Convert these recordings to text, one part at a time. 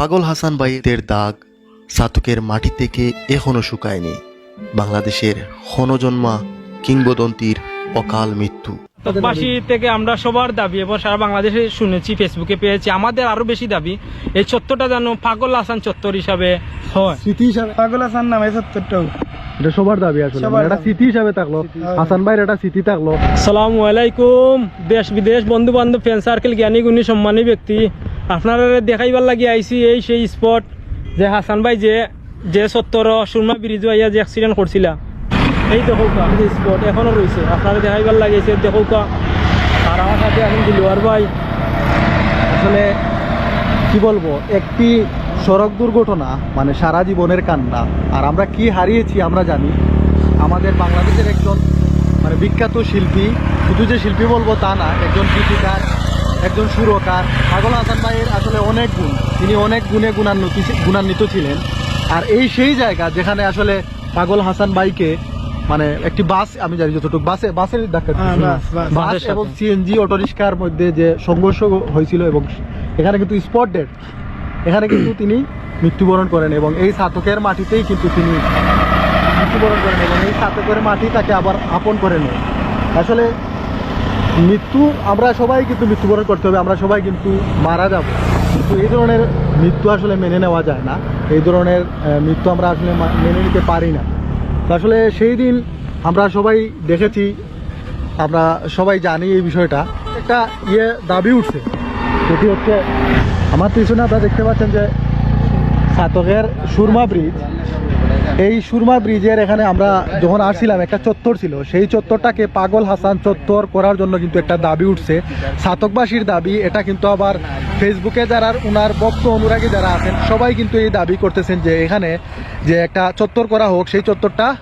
পাগল হাসান ভাইদের দাগ সাতকের মাটি থেকে এখনও শুকায়নি। বাংলাদেশের ক্ষণজন্মা কিংবদন্তির অকাল মৃত্যু। বাসী থেকে আমরা সবার দাবি এবং সারা বাংলাদেশে শুনেছি ফেসবুকে পেয়েছি আমাদের আরও বেশি দাবি এই চত্বরটা যেন পাগল হাসান চত্বর হিসাবে হয়। স্মৃতি হিসাবে পাগল হাসান নামে সত্তরটাও এটা সবার দাবি আসলে। এটা স্মৃতি হিসাবে থাকল। হাসান ভাইয়ের একটা স্মৃতি থাকল। সালাম আলাইকুম দেশ বিদেশ বন্ধু বান্ধব ফ্রেন্ড সার্কেল জ্ঞানী গুণী সম্মানী ব্যক্তি। আপনারা দেখাইবার লাগি আইসি এই সেই স্পট যে হাসান ভাই যে যে সত্তর সুরমা ব্রিজ আইয়া যে অ্যাক্সিডেন্ট করছিল। এই দেখৌকা স্পট এখনও রয়েছে আপনারা দেখাইবার লাগিয়েছে দেখৌকা আর আমার সাথে এখন দিলুয়ার ভাই। আসলে কি বলব, একটি সড়ক দুর্ঘটনা মানে সারা জীবনের কান্না। আর আমরা কি হারিয়েছি আমরা জানি। আমাদের বাংলাদেশের একজন মানে বিখ্যাত শিল্পী, শুধু যে শিল্পী বলব তা না, একজন গীতিকার একজন সুরকার। পাগল হাসান ভাইয়ের আসলে অনেক গুণ। তিনি অনেক গুণে গুণান্বিত গুণান্বিত ছিলেন। আর এই সেই জায়গা যেখানে আসলে পাগল হাসান ভাইকে মানে একটি বাস আমি জানি যতটুকু বাসে বাসের ধাক্কা হ্যাঁ, বাস, এবং। সিএনজি অটোরিক্সার মধ্যে যে সংঘর্ষ হয়েছিল এবং এখানে কিন্তু স্পট ডেট এখানে কিন্তু তিনি মৃত্যুবরণ করেন এবং এই সাতকের মাটিতেই কিন্তু তিনি মৃত্যুবরণ করেন এবং এই সাতকের মাটি তাকে আবার আপন করে নেয়। আসলে মৃত্যু, আমরা সবাই কিন্তু মৃত্যুবরণ করতে হবে, আমরা সবাই কিন্তু মারা যাব। কিন্তু এই ধরনের মৃত্যু আসলে মেনে নেওয়া যায় না। এই ধরনের মৃত্যু আমরা আসলে মেনে নিতে পারি না। আসলে সেই দিন আমরা সবাই দেখেছি, আমরা সবাই জানি এই বিষয়টা। একটা ইয়ে দাবি উঠছে, সেটি হচ্ছে, আমার পিছনে আপনারা দেখতে পাচ্ছেন যে সাতকের সুরমা ব্রিজ এই সুরমা ব্রিজের এখানে আমরা যখন আসছিলাম, একটা চত্বর ছিল। সেই চত্বরটাকে পাগল হাসান চত্বর করার জন্য কিন্তু একটা দাবি উঠছে। সাতকবাসীর দাবি, এটা কিন্তু আবার ফেসবুকে যারা উনার ভক্ত অনুরাগী যারা আছেন, সবাই কিন্তু এই দাবি করতেছেন যে এখানে যে একটা চত্বর করা হোক, সেই চত্বরটা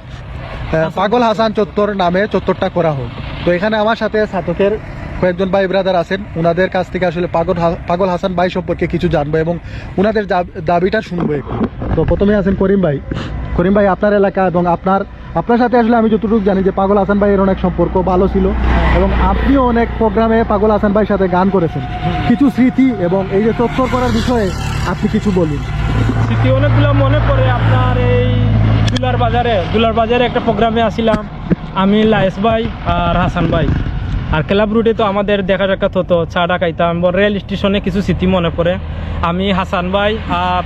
পাগল হাসান চত্বর নামে চত্বরটা করা হোক। তো এখানে আমার সাথে সাতকের কয়েকজন ভাই ব্রাদার আছেন। ওনাদের কাছ থেকে আসলে পাগল পাগল হাসান ভাই সম্পর্কে কিছু জানব এবং ওনাদের দাব- দাবিটা শুনব একটু। তো প্রথমে আছেন করিম ভাই। করিম ভাই, আপনার এলাকা এবং আপনার আপনার সাথে আসলে আমি যতটুকু জানি যে পাগল হাসান ভাইয়ের অনেক সম্পর্ক ভালো ছিল এবং আপনিও অনেক প্রোগ্রামে পাগল হাসান ভাইয়ের সাথে গান করেছেন। কিছু স্মৃতি এবং এই যে চত্বর করার বিষয়ে আপনি কিছু বলুন। স্মৃতি অনেকগুলো মনে পড়ে। আপনার এই দুলার বাজারে দুলার বাজারে একটা প্রোগ্রামে আসছিলাম আমি লায়েস ভাই আর হাসান ভাই। আর ক্লাব রুটে তো আমাদের দেখা সাক্ষাৎ হতো, চা ডাকাইতাম এবং রেল স্টেশনে কিছু স্মৃতি মনে পড়ে। আমি হাসান ভাই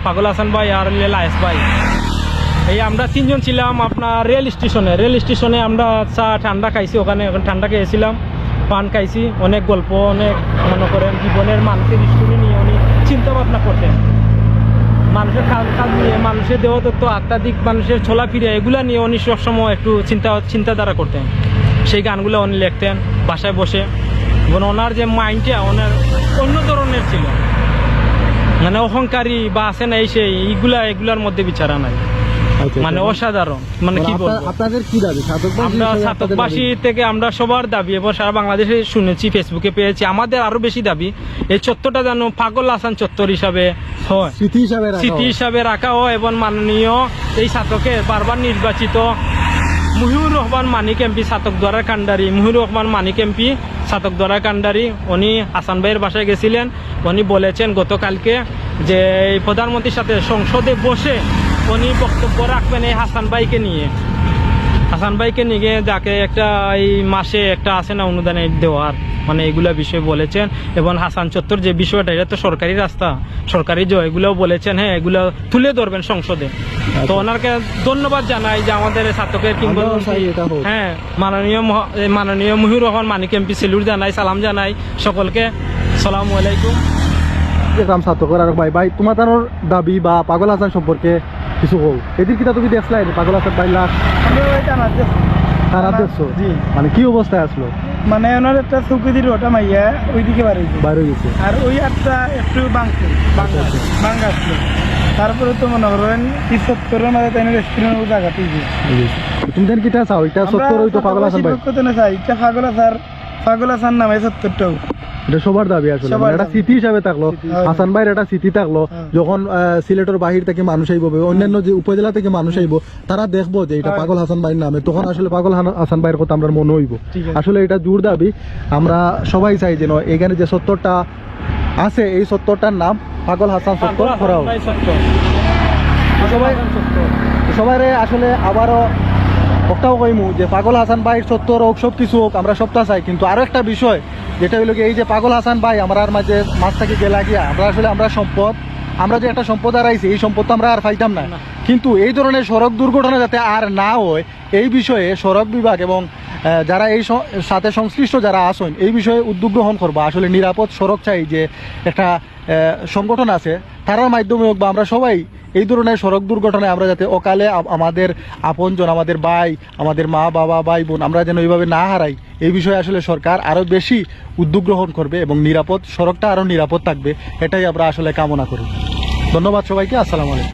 পাগল হাসান ভাই আর লায়েস ভাই। এই আমরা তিনজন ছিলাম আপনার রেল স্টেশনে। রেল স্টেশনে আমরা চা ঠান্ডা খাইছি, ওখানে ঠান্ডা খেয়েছিলাম। পান খাইছি, অনেক গল্প, অনেক মনে করেন জীবনের মানুষের স্টোরি নিয়ে উনি চিন্তা ভাবনা করতেন। মানুষের খাল খাল নিয়ে, মানুষের দেহতত্ত্ব আত্মাধিক মানুষের চলাফিরে, এগুলা নিয়ে উনি সবসময় একটু চিন্তা, চিন্তাধারা করতেন। সেই গানগুলো উনি লিখতেন বাসায় বসে। এবং ওনার যে মাইন্ডটা ওনার অন্য ধরনের ছিল। মানে অহংকারী বা আছে না এই সেই এইগুলা এগুলার মধ্যে বিচারা নাই। মানে অসাধারণ। মানে কি আপনাদের কি দাবি? আমরা দাবি? থেকে আমরা সবার দাবি এবং সারা বাংলাদেশে শুনেছি ফেসবুকে পেয়েছি আমাদের আরও বেশি দাবি এই চত্বরটা যেন পাগল হাসান চত্বর হিসাবে হয়। স্মৃতি হিসাবে রাখা হয়। এবং মাননীয় এই ছাত্রকে বারবার নির্বাচিত মুহিউর রহমান মানিক এমপি, সাতক দ্বারা কান্ডারি মহিউর রহমান মানিক এমপি, সাতক দ্বারা কান্ডারি উনি হাসান ভাইয়ের বাসায় গেছিলেন। উনি বলেছেন গতকালকে যে প্রধানমন্ত্রীর সাথে সংসদে বসে উনি বক্তব্য রাখবেন এই হাসান ভাইকে নিয়ে। হাসান ভাইকে নিয়ে যাকে একটা এই মাসে একটা আছে না অনুদানে দেওয়ার মানে এগুলা বিষয় বলেছেন। এবং হাসান চত্বর যে বিষয়টা এটা তো সরকারি রাস্তা। সরকারি যে এগুলোও বলেছেন হ্যাঁ এগুলো তুলে ধরবেন সংসদে। তো ওনাকে ধন্যবাদ জানাই যে আমাদের ছাত্রকের কিংবা। হ্যাঁ মাননীয় মাননীয় মুহিউর রহমান মানিক এমপি সেলুর জানাই সালাম জানাই সকলকে। সালাম আলাইকুম। দেখলাম সাতকর আর ভাই। ভাই তোমার দাবি বা পাগল হাসান সম্পর্কে কিছু হোক এদিন কিটা তুমি দেখলাই পাগল হাসান ভাই লাশ তারা দেখছ মানে কি অবস্থায় আসলো? মানে ওনার একটা চৌকি দিয়ে ওটা মাইয়া ওইদিকে বাড়ি হয়ে গেছে? আর ওই একটা একটু বাংছে বাঙ্গা আসলো তারপরে তো মনে করেন এই সত্তরের মাঝে তাই রেস্টুরেন্টের জায়গাতেই যে তুমি দেন কিটা চাও? এটা সত্তর ওই তো পাগল এটা পাগল হাসার পাগল হাসান নামে সত্তরটাও। এটা সবার দাবি আসলে। মানে এটা স্মৃতি হিসাবে থাকল। হ্যাঁ। হাসান ভাইয়ের একটা স্মৃতি থাকল। হ্যাঁ। যখন সিলেটের বাহির থেকে মানুষ আইব অন্যান্য যে উপজেলা থেকে মানুষ আইব তারা দেখব যে এটা হ্যাঁ। পাগল হাসান ভাইয়ের নামে। তখন আসলে পাগল হাসান ভাইয়ের কথা আমরা মনে হইব। আসলে এটা জোর দাবি। আমরা সবাই চাই যেন এখানে যে সত্তরটা আছে এই সত্তরটার নাম পাগল হাসান সত্তর সবাই সবাই আসলে আবারও একটাও কইমু যে পাগল হাসান ভাই সত্তর হোক সব কিছু হোক আমরা সবটা চাই। কিন্তু আরও একটা বিষয় যেটা হলো কি এই যে পাগল হাসান ভাই আমার মাঝে মাছ থেকে গেলা গিয়া আমরা আসলে আমরা সম্পদ আমরা যে একটা সম্পদ হারাইছি এই সম্পদ তো আমরা আর ফাইতাম না না। কিন্তু এই ধরনের সড়ক দুর্ঘটনা যাতে আর না হয় এই বিষয়ে সড়ক বিভাগ এবং যারা এই সাথে সংশ্লিষ্ট যারা আসেন এই বিষয়ে উদ্যোগ গ্রহণ করবা আসলে নিরাপদ সড়ক চাই যে একটা সংগঠন আছে তারার মাধ্যমে হোক বা আমরা সবাই এই ধরনের সড়ক দুর্ঘটনায় আমরা যাতে অকালে আমাদের আপনজন, আমাদের ভাই, আমাদের মা, বাবা, ভাই, বোন, আমরা যেন এইভাবে না হারাই। এই বিষয়ে আসলে সরকার আরও বেশি উদ্যোগ গ্রহণ করবে এবং নিরাপদ সড়কটা আরও নিরাপদ থাকবে, এটাই আমরা আসলে কামনা করি। ধন্যবাদ সবাইকে, আসসালামু আলাইকুম।